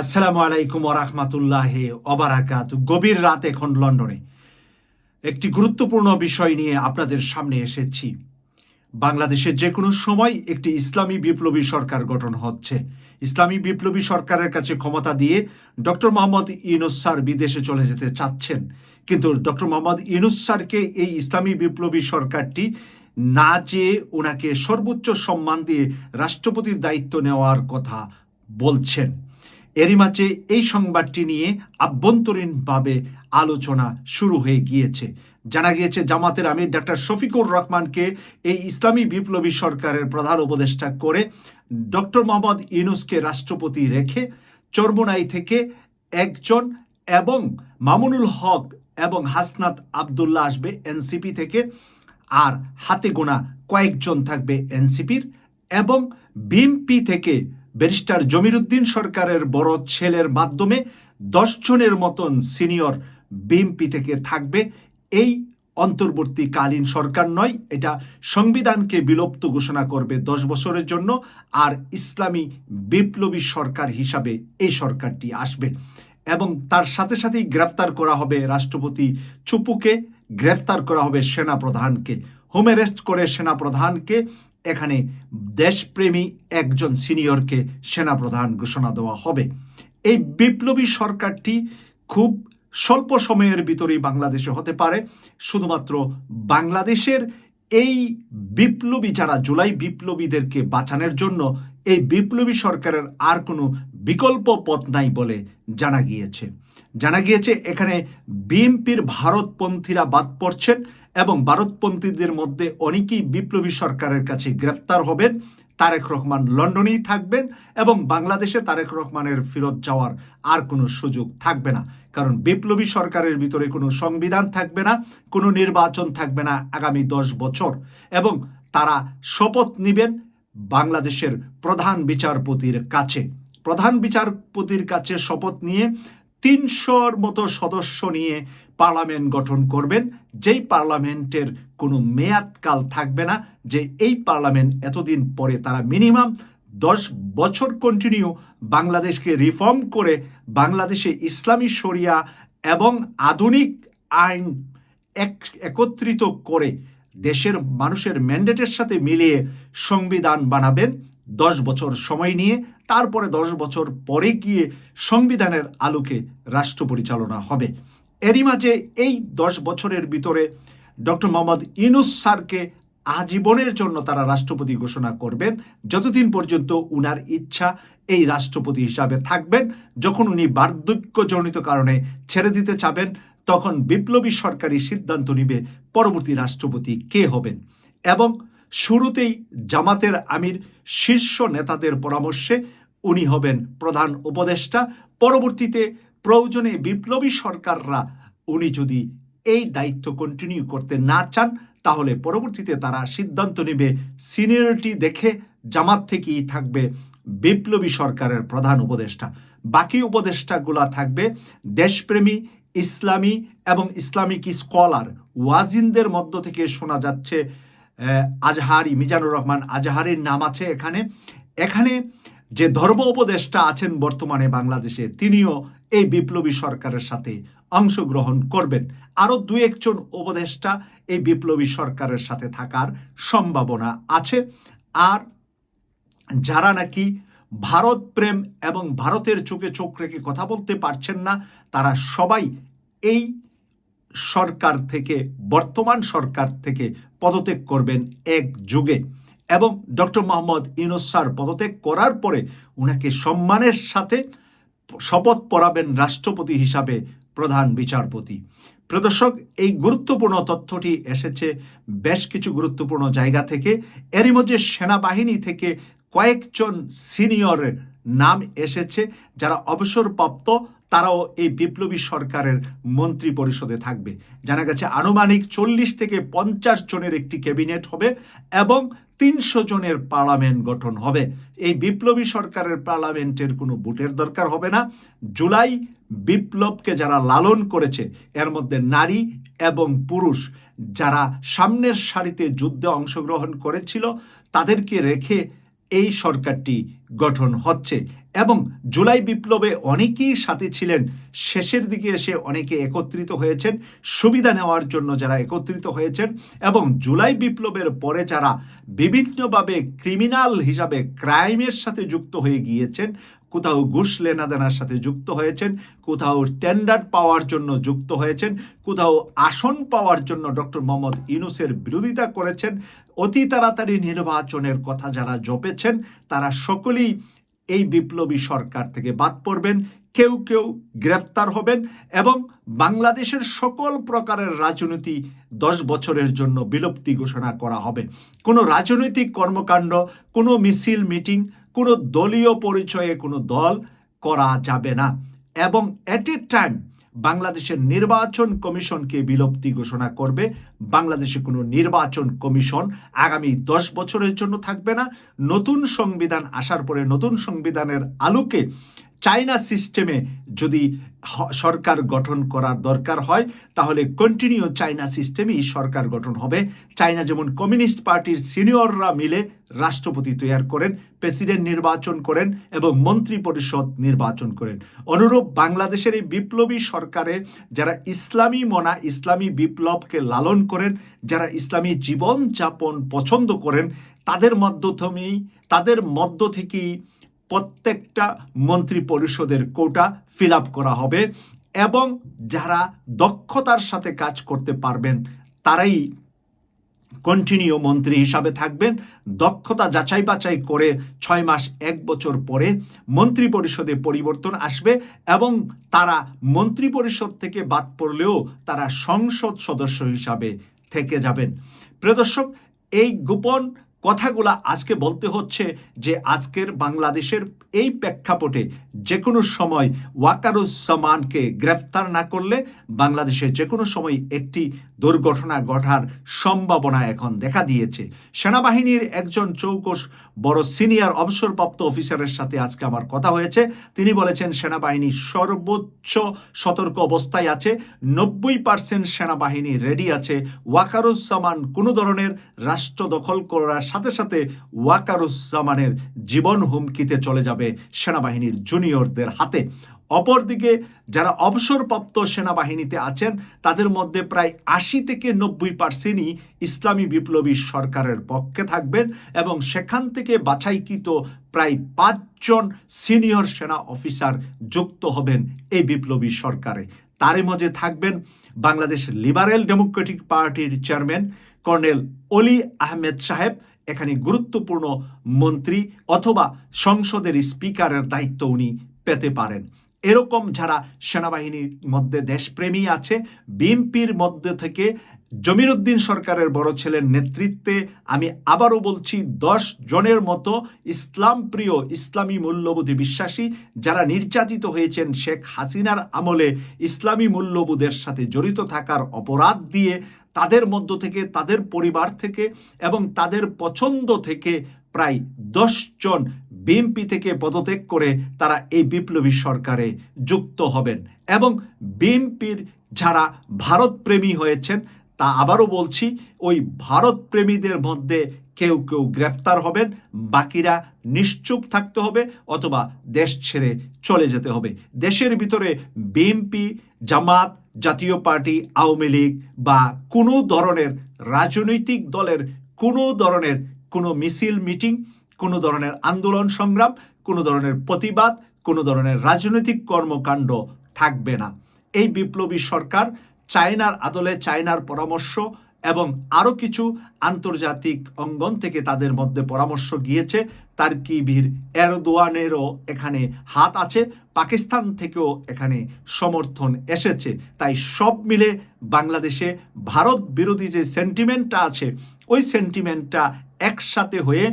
আসসালামু আলাইকুম ওরহমাতুল্লাহ অবারাকাত গভীর রাত এখন লন্ডনে। একটি গুরুত্বপূর্ণ বিষয় নিয়ে আপনাদের সামনে এসেছি। বাংলাদেশে যে কোনো সময় একটি ইসলামী বিপ্লবী সরকার গঠন হচ্ছে। ইসলামী বিপ্লবী সরকারের কাছে ক্ষমতা দিয়ে ডক্টর মোহাম্মদ ইউনুস বিদেশে চলে যেতে চাচ্ছেন। কিন্তু ডক্টর মোহাম্মদ ইউনুস স্যারকে এই ইসলামী বিপ্লবী সরকারটি না চেয়ে ওনাকে সর্বোচ্চ সম্মান দিয়ে রাষ্ট্রপতির দায়িত্ব নেওয়ার কথা বলছেন। এরই মাঝে এই সংবাদটি নিয়ে আভ্যন্তরীণভাবে আলোচনা শুরু হয়ে গিয়েছে। জানা গিয়েছে, জামাতের আমির ডাক্তার শফিকুর রহমানকে এই ইসলামী বিপ্লবী সরকারের প্রধান উপদেষ্টা করে ডক্টর মোহাম্মদ ইউনুসকে রাষ্ট্রপতি রেখে চর্মনাই থেকে একজন এবং মামুনুল হক এবং হাসনাত আবদুল্লাহ আসবে এনসিপি থেকে। আর হাতে গোনা কয়েকজন থাকবে এনসিপির এবং বিএমপি থেকে ব্যারিস্টার জমিরুদ্দিন সরকারের বড় ছেলের মাধ্যমে দশ জনের মতন সিনিয়র বিএমপি থেকে থাকবে। এই অন্তর্বর্তীকালীন সরকার নয়, এটা সংবিধানকে বিলুপ্ত ঘোষণা করবে দশ বছরের জন্য আর ইসলামী বিপ্লবী সরকার হিসাবে এই সরকারটি আসবে। এবং তার সাথে সাথেই গ্রেপ্তার করা হবে রাষ্ট্রপতি চুপুকে গ্রেফতার করা হবে সেনাপ্রধানকে। হোম অ্যারেস্ট করে সেনাপ্রধানকে এখানে দেশপ্রেমী একজন সিনিয়রকে সেনাপ্রধান ঘোষণা দেওয়া হবে। এই বিপ্লবী সরকারটি খুব স্বল্প সময়ের ভিতরেই বাংলাদেশে হতে পারে। শুধুমাত্র বাংলাদেশের এই বিপ্লবী যারা জুলাই বিপ্লবীদেরকে বাঁচানোর জন্য, এই বিপ্লবী সরকারের আর কোনো বিকল্প পথ নাই বলে জানা গিয়েছে। জানা গিয়েছে, এখানে বিএনপির ভারতপন্থীরা বাদ পড়ছেন এবং ভারতপন্থীদের মধ্যে অনেকেই বিপ্লবী সরকারের কাছে গ্রেফতার হবেন। তারেক রহমান লন্ডনেই থাকবেন এবং বাংলাদেশে তারেক রহমানের ফেরত যাওয়ার আর কোনো সুযোগ থাকবে না। কারণ বিপ্লবী সরকারের ভিতরে কোনো সংবিধান থাকবে না, কোনো নির্বাচন থাকবে না আগামী দশ বছর। এবং তারা শপথ নেবেন বাংলাদেশের প্রধান বিচারপতির কাছে। প্রধান বিচারপতির কাছে শপথ নিয়ে তিনশোর মতো সদস্য নিয়ে পার্লামেন্ট গঠন করবেন। যেই পার্লামেন্টের কোনো মেয়াদকাল থাকবে না, যে এই পার্লামেন্ট এতদিন পরে তারা মিনিমাম দশ বছর কন্টিনিউ বাংলাদেশকে রিফর্ম করে বাংলাদেশে ইসলামী শরিয়া এবং আধুনিক আইন এক, একত্রিত করে দেশের মানুষের ম্যান্ডেটের সাথে মিলিয়ে সংবিধান বানাবেন। দশ বছর সময় নিয়ে তারপরে দশ বছর পরে গিয়ে সংবিধানের আলোকে রাষ্ট্র পরিচালনা হবে। এরই মাঝে এই দশ বছরের ভিতরে ডক্টর মোহাম্মদ ইনুস স্যারকে আজীবনের জন্য তারা রাষ্ট্রপতি ঘোষণা করবেন। যতদিন পর্যন্ত উনার ইচ্ছা এই রাষ্ট্রপতি হিসাবে থাকবেন, যখন উনি বার্ধক্যজনিত কারণে ছেড়ে দিতে চাবেন, তখন বিপ্লবী সরকারি সিদ্ধান্ত নিবে পরবর্তী রাষ্ট্রপতি কে হবেন। এবং শুরুতেই জামাতের আমির শীর্ষ নেতাদের পরামর্শে উনি হবেন প্রধান উপদেষ্টা। পরবর্তীতে প্রয়োজনে বিপ্লবী সরকাররা উনি যদি এই দায়িত্ব কন্টিনিউ করতে না চান, তাহলে পরবর্তীতে তারা সিদ্ধান্ত নেবে সিনিয়রিটি দেখে জামাত থেকেই থাকবে বিপ্লবী সরকারের প্রধান উপদেষ্টা। বাকি উপদেষ্টাগুলা থাকবে দেশপ্রেমী, ইসলামী এবং ইসলামিক স্কলার। ওয়াজিনদের মধ্য থেকে শোনা যাচ্ছে আজহারি, মিজানুর রহমান আজহারির নাম আছে এখানে। এখানে যে ধর্ম উপদেষ্টা আছেন বর্তমানে বাংলাদেশে, তিনিও এই বিপ্লবী সরকারের সাথে অংশগ্রহণ করবেন। আরও দু একজন উপদেষ্টা এই বিপ্লবী সরকারের সাথে থাকার সম্ভাবনা আছে। আর যারা নাকি ভারত প্রেম এবং ভারতের চোখে চোখ রেখে কথা বলতে পারছেন না, তারা সবাই এই সরকার থেকে, বর্তমান সরকার থেকে পদত্যাগ করবেন এক যুগে এবং ডক্টর মোহাম্মদ ইউনুস পদত্যাগ করার পরে উনাকে সম্মানের সাথে শপথ পড়াবেন রাষ্ট্রপতি হিসাবে প্রধান বিচারপতি। প্রদর্শক এই গুরুত্বপূর্ণ তথ্যটি এসেছে বেশ কিছু গুরুত্বপূর্ণ জায়গা থেকে। এরই মধ্যে সেনাবাহিনী থেকে কয়েকজন সিনিয়রের নাম এসেছে যারা অবসরপ্রাপ্ত, তারাও এই বিপ্লবী সরকারের মন্ত্রী পরিষদে থাকবে। জানা গেছে, আনুমানিক চল্লিশ থেকে পঞ্চাশ জনের একটি ক্যাবিনেট হবে এবং তিনশো জনের পার্লামেন্ট গঠন হবে। এই বিপ্লবী সরকারের পার্লামেন্টের কোনো ভোটের দরকার হবে না। জুলাই বিপ্লবকে যারা লালন করেছে, এর মধ্যে নারী এবং পুরুষ যারা সামনের সারিতে যুদ্ধে অংশগ্রহণ করেছিল, তাদেরকে রেখে এই সরকারটি গঠন হচ্ছে। এবং জুলাই বিপ্লবে অনেকেই সাথে ছিলেন। শেষের দিকে এসে অনেকে একত্রিত হয়েছেন। সুবিধা নেওয়ার জন্য যারা একত্রিত হয়েছেন এবং জুলাই বিপ্লবের পরে যারা বিভিন্নভাবে ক্রিমিনাল হিসাবে ক্রাইমের সাথে যুক্ত হয়ে গিয়েছেন, কোথাও ঘুষ লেনাদেনার সাথে যুক্ত হয়েছেন, কোথাও টেন্ডার পাওয়ার জন্য যুক্ত হয়েছেন, কোথাও আসন পাওয়ার জন্য ডক্টর মোহাম্মদ ইনুসের বিরোধিতা করেছেন, অতি তাড়াতাড়ি নির্বাচনের কথা যারা জপেছেন, তারা সকলেই এই বিপ্লবী সরকার থেকে বাদ পড়বেন, কেউ কেউ গ্রেপ্তার হবেন এবং বাংলাদেশের সকল প্রকারের রাজনীতি দশ বছরের জন্য বিলুপ্তি ঘোষণা করা হবে। কোনো রাজনৈতিক কর্মকাণ্ড, কোনো মিছিল, মিটিং, কোনো দলীয় পরিচয়ে কোনো দল করা যাবে না। এবং অ্যাট এ টাইম বাংলাদেশের নির্বাচন কমিশনকে বিলুপ্তি ঘোষণা করবে। বাংলাদেশে কোনো নির্বাচন কমিশন আগামী দশ বছরের জন্য থাকবে না। নতুন সংবিধান আসার পরে নতুন সংবিধানের আলোকে চাইনা সিস্টেমে যদি সরকার গঠন করার দরকার হয়, তাহলে কন্টিনিউ চাইনা সিস্টেমেই সরকার গঠন হবে। চাইনা যেমন কমিউনিস্ট পার্টির সিনিয়ররা মিলে রাষ্ট্রপতি তৈরি করেন, প্রেসিডেন্ট নির্বাচন করেন এবং মন্ত্রী পরিষদ নির্বাচন করেন। অনুরূপ বাংলাদেশের এই বিপ্লবী সরকারে যারা ইসলামী মনা, ইসলামী বিপ্লবকে লালন করেন, যারা ইসলামী জীবনযাপন পছন্দ করেন, তাদের মাধ্যমেই তাদের মধ্য থেকেই প্রত্যেকটা মন্ত্রী পরিষদের কোটা ফিল করা হবে এবং যারা দক্ষতার সাথে কাজ করতে পারবেন, তারাই কন্টিনিউ মন্ত্রী হিসাবে থাকবেন। দক্ষতা যাচাই বাছাই করে ছয় মাস, এক বছর পরে মন্ত্রী পরিষদে পরিবর্তন আসবে এবং তারা মন্ত্রী পরিষদ থেকে বাদ পড়লেও তারা সংসদ সদস্য হিসাবে থেকে যাবেন। প্রিয় দর্শক, এই গোপন কথাগুলা আজকে বলতে হচ্ছে যে আজকের বাংলাদেশের এই প্রেক্ষাপটে যে কোনো সময় ওয়াকারুজ্জামানকে গ্রেফতার না করলে বাংলাদেশে যে কোনো সময় একটি দুর্ঘটনা ঘটার সম্ভাবনা এখন দেখা দিয়েছে। সেনাবাহিনীর একজন চৌকস বড় সিনিয়র অবসরপ্রাপ্ত অফিসারের সাথে আজকে আমার কথা হয়েছে। তিনি বলেছেন, সেনাবাহিনী সর্বোচ্চ সতর্ক অবস্থায় আছে। নব্বই পার্সেন্ট সেনাবাহিনী রেডি আছে। ওয়াকারুজ্জামান কোনো ধরনের রাষ্ট্র দখল করার সাথে সাথে ওয়াকারুজ্জামানের জীবন হুমকিতে চলে যাবে সেনাবাহিনীর জুনিয়রদের হাতে। অপরদিকে যারা অবসরপ্রাপ্ত সেনাবাহিনীতে আছেন, তাদের মধ্যে প্রায় আশি থেকে নব্বই পার্সেন্টই ইসলামী বিপ্লবী সরকারের পক্ষে থাকবেন এবং সেখান থেকে বাছাইকৃত প্রায় পাঁচজন সিনিয়র সেনা অফিসার যুক্ত হবেন এই বিপ্লবী সরকারে। তারই মধ্যে থাকবেন বাংলাদেশ লিবারেল ডেমোক্রেটিক পার্টির চেয়ারম্যান কর্নেল অলি আহমেদ সাহেব, এখানে গুরুত্বপূর্ণ মন্ত্রী অথবা সংসদের স্পিকারের দায়িত্ব উনি পেতে পারেন। এরকম যারা সেনাবাহিনীর মধ্যে দেশপ্রেমী আছে, বিএনপির মধ্যে থেকে জমিরুদ্দিন সরকারের বড় ছেলের নেতৃত্বে আমি আবারও বলছি, দশ জনের মতো ইসলাম প্রিয় ইসলামী মূল্যবোধে বিশ্বাসী যারা নির্যাতিত হয়েছেন শেখ হাসিনার আমলে ইসলামী মূল্যবোধের সাথে জড়িত থাকার অপরাধ দিয়ে তাদের মধ্য থেকে, তাদের পরিবার থেকে এবং তাদের পছন্দ থেকে প্রায় জন বিএনপি থেকে পদত্যাগ করে তারা এই বিপ্লবী সরকারে যুক্ত হবেন এবং বিএনপির যারা ভারতপ্রেমী হয়েছেন, তা আবারও বলছি, ওই ভারতপ্রেমীদের মধ্যে কেউ কেউ গ্রেফতার হবেন, বাকিরা নিশ্চুপ থাকতে হবে অথবা দেশ ছেড়ে চলে যেতে হবে। দেশের ভিতরে বিএনপি, জামাত, জাতীয় পার্টি, আওয়ামী লীগ বা কোনো ধরনের রাজনৈতিক দলের কোনো ধরনের কোনো মিছিল, মিটিং কোনো ধরনের আন্দোলন সংগ্রাম, কোনো ধরনের প্রতিবাদ, কোনো ধরনের রাজনৈতিক কর্মকাণ্ড থাকবে না। এই বিপ্লবী সরকার চায়নার আদলে চায়নার পরামর্শ এবং আরও কিছু আন্তর্জাতিক অঙ্গন থেকে তাদের মধ্যে পরামর্শ গিয়েছে। তার কি বীর এরদোয়ানেরও এখানে হাত আছে, পাকিস্তান থেকেও এখানে সমর্থন এসেছে। তাই সব মিলে বাংলাদেশে ভারত বিরোধী যে সেন্টিমেন্টটা আছে, ওই সেন্টিমেন্টটা একসাথে হয়ে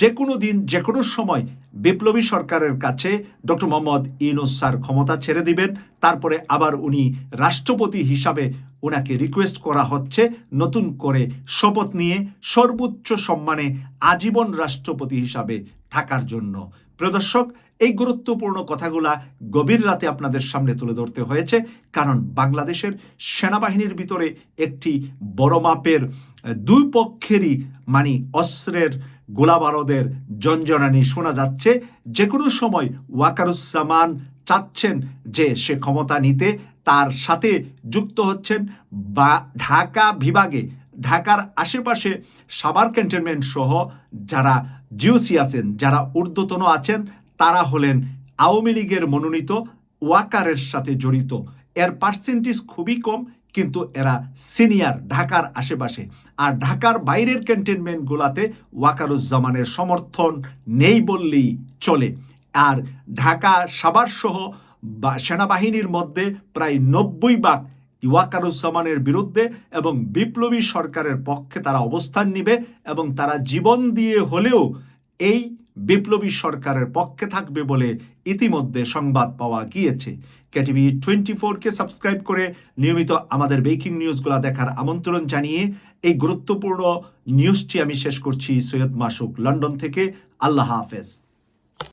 যে কোনো দিন যে কোনো সময় বিপ্লবী সরকারের কাছে ডক্টর মোহাম্মদ ইউনুস স্যার ক্ষমতা ছেড়ে দিবেন। তারপরে আবার উনি রাষ্ট্রপতি হিসাবে ওনাকে রিকোয়েস্ট করা হচ্ছে নতুন করে শপথ নিয়ে সর্বোচ্চ সম্মানে আজীবন রাষ্ট্রপতি হিসাবে থাকার জন্য। প্রদর্শক এই গুরুত্বপূর্ণ কথাগুলা গভীর রাতে আপনাদের সামনে তুলে ধরতে হয়েছে, কারণ বাংলাদেশের সেনাবাহিনীর ভিতরে একটি বড় মাপের দুই পক্ষেরই মানে অস্ত্রের গোলাবারদের জঞ্জনানি শোনা যাচ্ছে। যে কোনো সময় ওয়াকারুজ্জামান চাচ্ছেন যে সে ক্ষমতা নিতে, তার সাথে যুক্ত হচ্ছেন বা ঢাকা বিভাগে, ঢাকার আশেপাশে সাবার ক্যান্টনমেন্ট সহ যারা জিওসি আছেন, যারা ঊর্ধ্বতন আছেন, তারা হলেন আওয়ামী লীগের মনোনীত ওয়াকারের সাথে জড়িত। এর পার্সেন্টেজ খুবই কম কিন্তু এরা সিনিয়র ঢাকার আশেপাশে। আর ঢাকার বাইরের ক্যান্টনমেন্টগুলোতে ওয়াকারুজ্জামানের সমর্থন নেই বললেই চলে। আর ঢাকা সাবার সহ সেনাবাহিনীর মধ্যে প্রায় নব্বই ভাগ ওয়াকারুজ্জামানের বিরুদ্ধে এবং বিপ্লবী সরকারের পক্ষে তারা অবস্থান নিবে এবং তারা জীবন দিয়ে হলেও এই বিপ্লবী সরকারের পক্ষে থাকবে বলে ইতিমধ্যে সংবাদ পাওয়া গিয়েছে। কেটিভি টোয়েন্টি ফোরকে সাবস্ক্রাইব করে নিয়মিত আমাদের ব্রেকিং নিউজগুলো দেখার আমন্ত্রণ জানিয়ে এই গুরুত্বপূর্ণ নিউজটি আমি শেষ করছি সৈয়দ মাসুক লন্ডন থেকে। আল্লাহ হাফেজ।